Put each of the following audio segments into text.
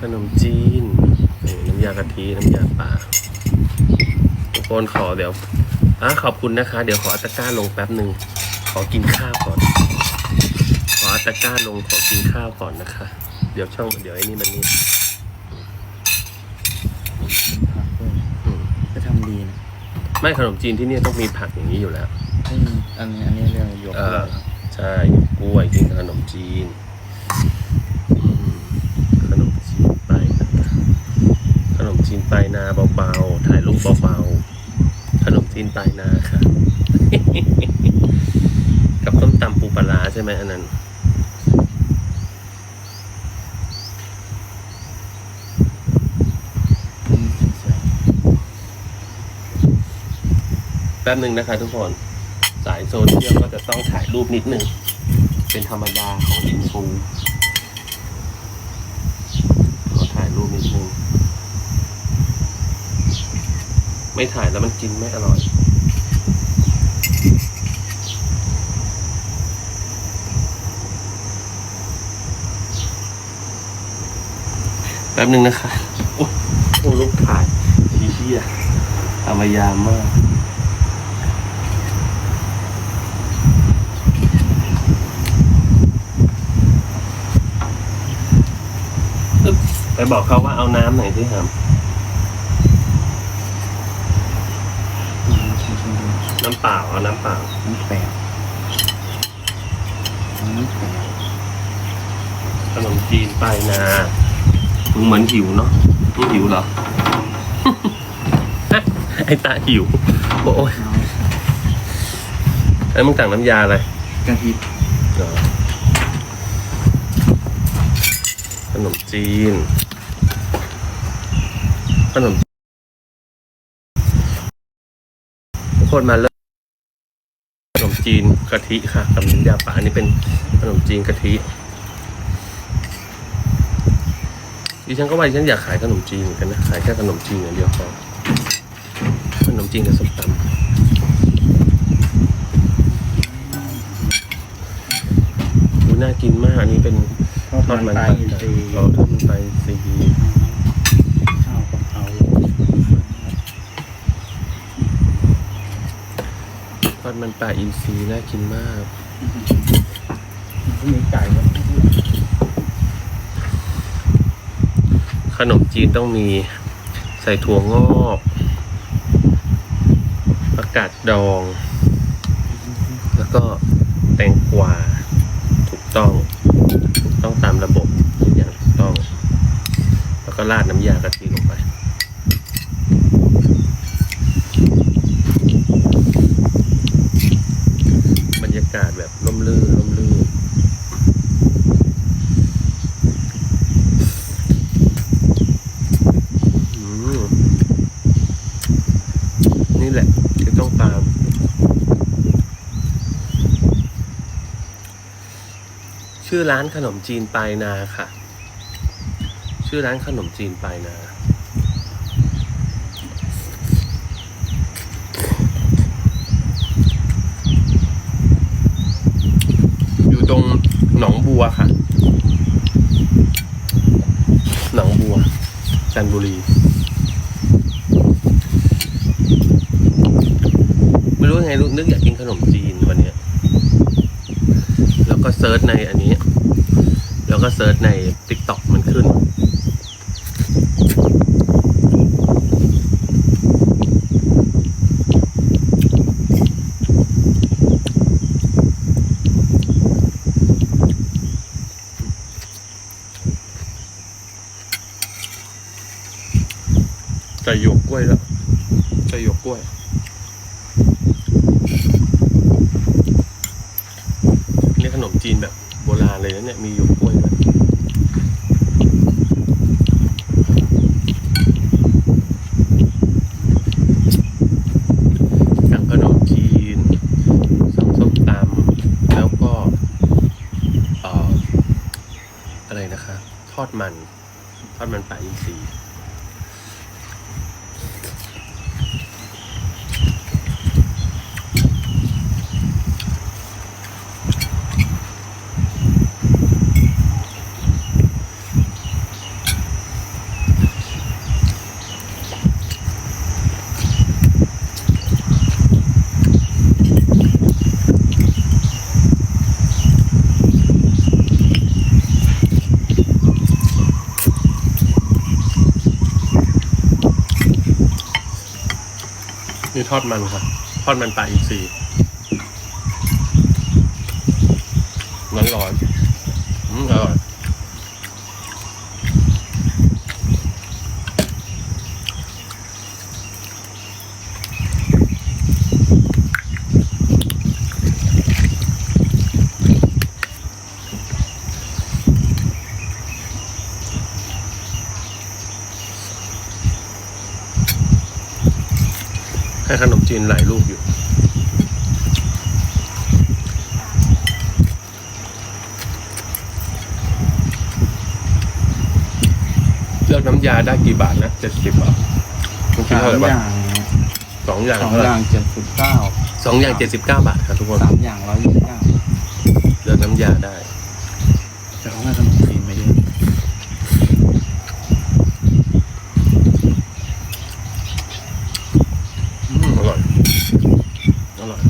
ขนมจีนนี่น้ำยากะทิน้ำยาป่าทุกคนขอเดี๋ยวอะขอบคุณนะคะ เดี๋ยวขออัตะกร้าลงแป๊บหนึ่งขอกินข้าวก่อน ขออัตะกร้าลงขอกินข้าวก่อนนะคะ เดี๋ยวช่องเดี๋ยวไอ้นี่มันนี่ผักด้วยอืมก็ทำดีนะไม่ขนมจีนที่นี่ต้องมีผักอย่างนี้อยู่แล้วไม่มีอันนี้อันนี้เรียกว่าหยวกเอกล้อวยใช่กล้วยกินขนมจีนอืมขนมจีนไปนะขนมจีนไปนาเบาๆถ่ายรูป เบาๆขนมจีนไปนาค่ะ กับต้มตำปูปลาใช่ไหมอันนั้นแป๊บหนึ่งนะคะทุกคน สายโซเชียลก็จะต้องถ่ายรูปนิดหนึ่ง เป็นธรรมดาของอินฟูขอถ่ายรูปนิดนึง ไม่ถ่ายแล้วมันกินไม่อร่อย แป๊บหนึ่งนะคะ โอ้โหลูกถ่ายทีเดียทำมายามมากไปบอกเขาว่าเอาน้ำหน่อยที่หาม อืมชิมๆ น้ำเปล่าเอาน้ำเปล่าๆน้ำแปดน้ำแปดขนมจีนไปนามึงเหมือนหิวเนาะมึงหิวเหรอ ไอ้ตาหิวบอกโอ้ยน้ไอ้มึงสั่งน้ำยาอะไรำกะทิเหรอขนมจีน ขนมทุกคนมาเริ่มขนม จีนกะทิค่ะกับน้ำยาป่าอันนี้เป็นขนมจีนกะทิดิฉันก็ว่าดิฉันอยากขายขนมจีนเหมือนกันนะขายแค่ขนมจีนอย่างเดียวพอขนมจีนกับส้มตำอุ้ยน่ากินมากอันนี้เป็นทอดทอดมัมันนปลาปลาอินทรีย์เราทอดมันปลาอินทรีย์ ข้าวกะเพรา ท อดมันปลาอินทรีน่ากินมากมีไก่ด้วยขนมจีนต้องมีใส่ถั่วงอกผักกาดดอง แล้วก็แตงกวาถูกต้อง ถูกต้องตามระบบทุกอย่างถูกต้อง แล้วก็ราดน้ำยากะทิลงไป บรรยากาศแบบร่มรื่นร่มรื่น อืมนี่แหละที่ต้องตาม ชื่อร้านขนมจีนปลายนาค่ะ ชื่อร้านขนมจีนปลายนา อยู่ตรงหนองบัวค่ะ หนองบัว จันทบุรี ไม่รู้ไงรู้นึกอยากกินขนมจีนวันนี้แล้วก็เซิร์ชในอันนี้ เซิร์ชใน t ิ k t o k มันขึ้น ใส่หยวกกล้วยแล้วใส่หยวกกล้วย นี่ขนมจีนแบบโบราณเลยนะเนี่ย มีหยวกกล้วยด้วยสั่งขนมจีน สั่งส้มตำแล้วก็เอ่ออะไรนะคะ ทอดมัน ทอดมั ทอดมันค่ะ ทอดมันปลาอินทรีย์อนร้อนๆอืมอร่อย ให้ ขนมจีนหลายลูกอยู่ เลือกน้ำยาได้กี่บาทนะเจ็ดสิบอะคุณคิดสามเท่าไหร่อบ้างย่างสองอย่างสองเท่าไหอร่ย่างเจ็ดสิบเก้าสองอย่างเจ็ดสิบเก้าบาทครับทุกคน สามอย่างร้อยยี่สิบเก้าเลือกน้ำยาได้ แต่เขาให้ขนมจีนมาเยอะ อืมอร่อย อร่อย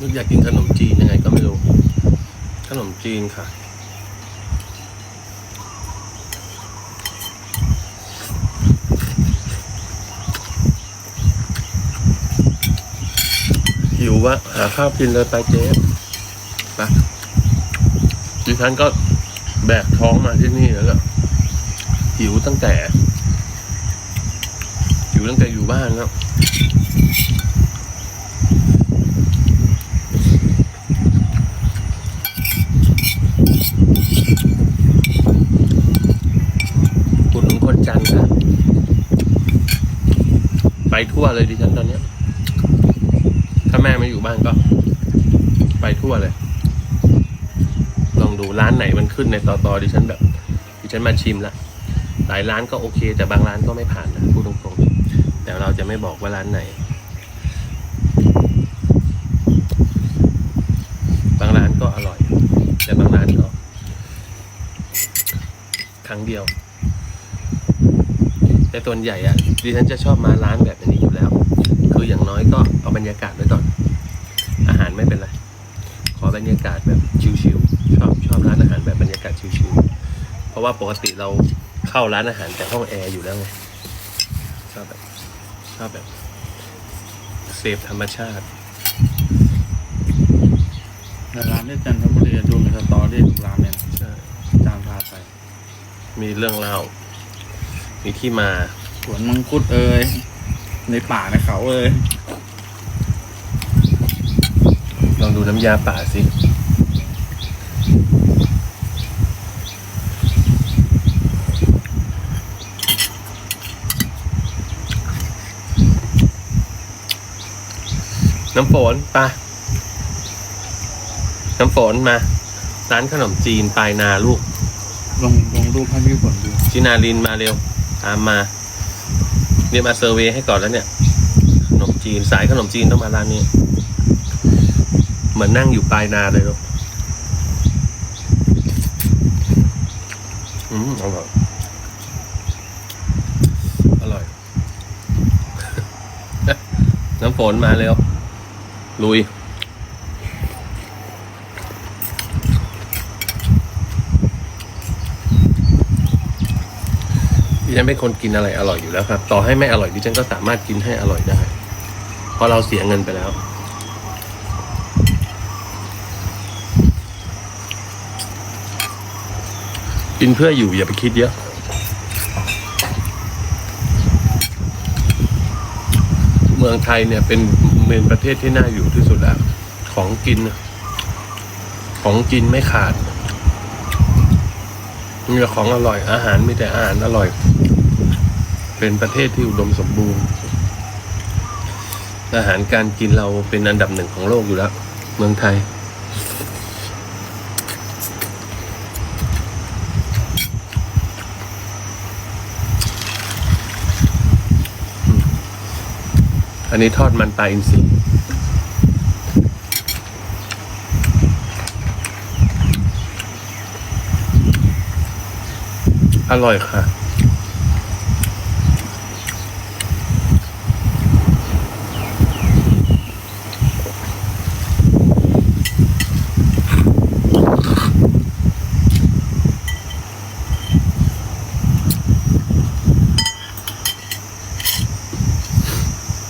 นึก อยากกินขนมจีนยังไงก็ไม่รู้ ขนมจีนค่ะ หิววะหาข้าวกินเลยไปเจ๊ไปดิฉันก็แบกท้องมาที่นี่แล้วก็หิวตั้งแต่หิวตั้งแต่อยู่บ้านแล้ว อุดหนุนคนจันทร์ค่ะไป ทั่วเลยดิฉันตอนเนี้ย ถ้าแม่ไม่อยู่บ้านก็ ไปทั่วเลย ลองดูร้านไหนมันขึ้นในต่อตอดิฉันแบบ ดิฉันมาชิมละหลายร้านก็โอเค แต่บางร้านก็ไม่ผ่านนะพูดตรงๆแต่เราจะไม่บอกว่าร้านไหน บางร้านก็อร่อย แต่บางร้านก็ครั้งเดียว แต่ส่วนใหญ่อะ ดิฉันจะชอบมาร้านแบบนี้อยู่แล้ว คืออย่างน้อยก็เอาบรรยากาศไว้ก่อน อาหารไม่เป็นไร ขอบรรยากาศแบบชิวๆชอบชอบร้านอาหารแบบบรรยากาศชิวๆเพราะว่าปกติเราเข้าร้านอาหารแต่ห้องแอร์อยู่แล้วไงชอบแบบชอบแบบเสพธรรมชาติแต่ร้านที่จันทบุรีดูมีสตอรี่ทุกร้านเลยนะใช่จานพาไป มีเรื่องเล่า มีที่มา สวนมังคุดเอ่ยในป่าในเขาเอ่ยลองดูน้ำยาป่าสิ น้ำฝนไปะน้ำฝนมา ร้านขนมจีนปลายนาลูกลงลงรูปให้พี่ฝนดูชินาลินมาเร็ว ตามมา เนี่ยมาเซอร์เวย์ให้ก่อนแล้วเนี่ยขนมจีนสายขนมจีนต้องมาร้านนี้ เหมือนนั่งอยู่ปลายนาเลยลูกอืมอร่อยอร่อย น้ำฝนมาเร็วลุย ฉันเป็นคนกินอะไรอร่อยอยู่แล้วครับ ต่อให้ไม่อร่อยดิฉันก็สามารถกินให้อร่อยได้เพราะเราเสียเงินไปแล้ว กินเพื่ออยู่อย่าไปคิดเยอะเมืองไทยเนี่ยเป็นเป็นประเทศที่น่าอยู่ที่สุดแล้วของกิน ของกินไม่ขาด มีแต่ของอร่อย อาหารมีแต่อาหารอร่อย เป็นประเทศที่อุดมสมบูรณ์ อาหารการกินเราเป็นอันดับหนึ่งของโลกอยู่แล้ว เมืองไทย อันนี้ทอดมันปลาอินทรี อร่อยค่ะ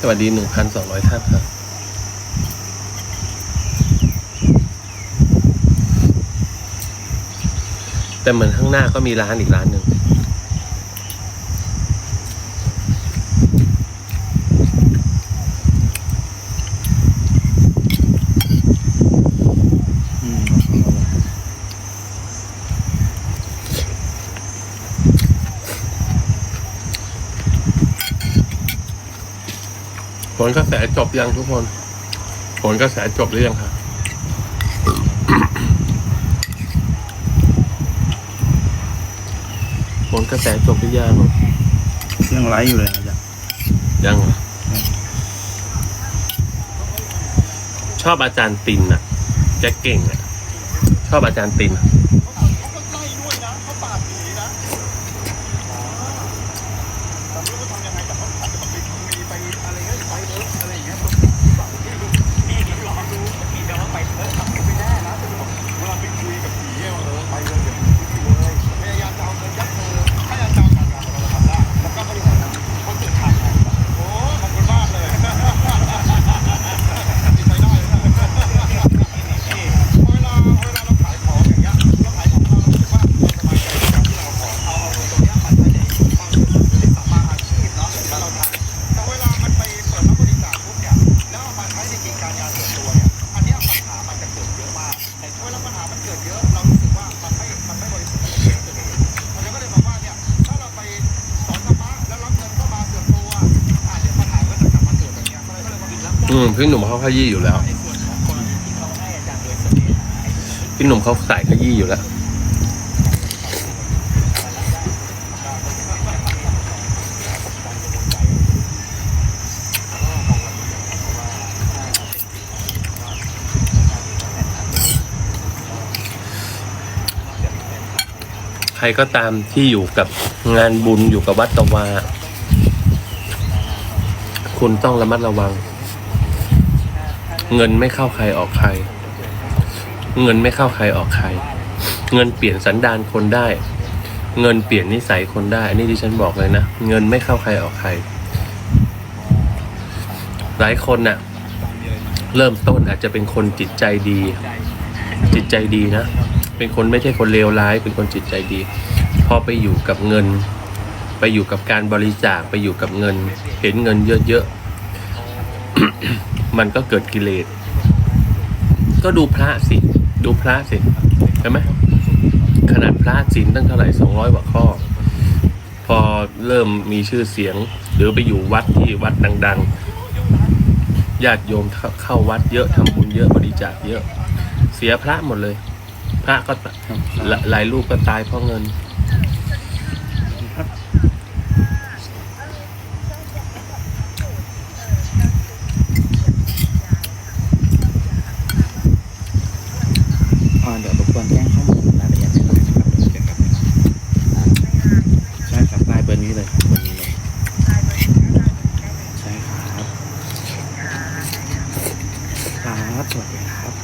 สวัสดีหนึ่งพันสองร้อยท่านครับ แต่เหมือนข้างหน้าก็มีร้านอีกร้านหนึ่งผลกระแสจบยังทุกคน ผลกระแสจบหรือยังครับ ลกระแสจบหรือยังยังไลฟ์อยู่เลยอาจารย์ยังเหรอชอบอาจารย์ตินอะแกเก่งอะชอบอาจารย์ตินอะ พี่หนุ่มเขาขยี้อยู่แล้ว พี่หนุ่มเขาใส่ขยี้อยู่แล้ว ใครก็ตามที่อยู่กับงานบุญอยู่กับวัดตะวาคุณต้องระมัดระวัง เงินไม่เข้าใครออกใคร เงินไม่เข้าใครออกใคร เงินเปลี่ยนสันดานคนได้ เงินเปลี่ยนนิสัยคนได้ อันนี้ที่ฉันบอกเลยนะ เงินไม่เข้าใครออกใคร หลายคนน่ะ เริ่มต้นอาจจะเป็นคนจิตใจดี จิตใจดีนะ เป็นคนไม่ใช่คนเลวร้าย เป็นคนจิตใจดี พอไปอยู่กับเงิน ไปอยู่กับการบริจาค ไปอยู่กับเงิน เห็นเงินเยอะๆ มันก็เกิดกิเลส ก็ดูพระสิ ดูพระสิใช่ไหมขนาดพระศีลตั้งเท่าไหร่สองร้อยกว่าข้อ พอเริ่มมีชื่อเสียง หรือไปอยู่วัดที่วัดดัง ๆ ญาติโยมเข้าวัดเยอะทำบุญเยอะบริจาคเยอะ เสียพระหมดเลย พระก็หลหลายลูกก็ตายเพราะเงิน ครับ อ่าเดี๋ยวรบกวนแจ้งข้อมูลรายละเอียดในไลน์นะครับเดี๋ยวเกี่ยวกับใช่ครับไลน์เบอร์นี้เลยครับเบอร์นี้เลยใช่ครับครับสวัสดีครับ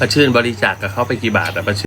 ประ ชื่นบริจาคกับเขาไปกี่บาทอะประชื่น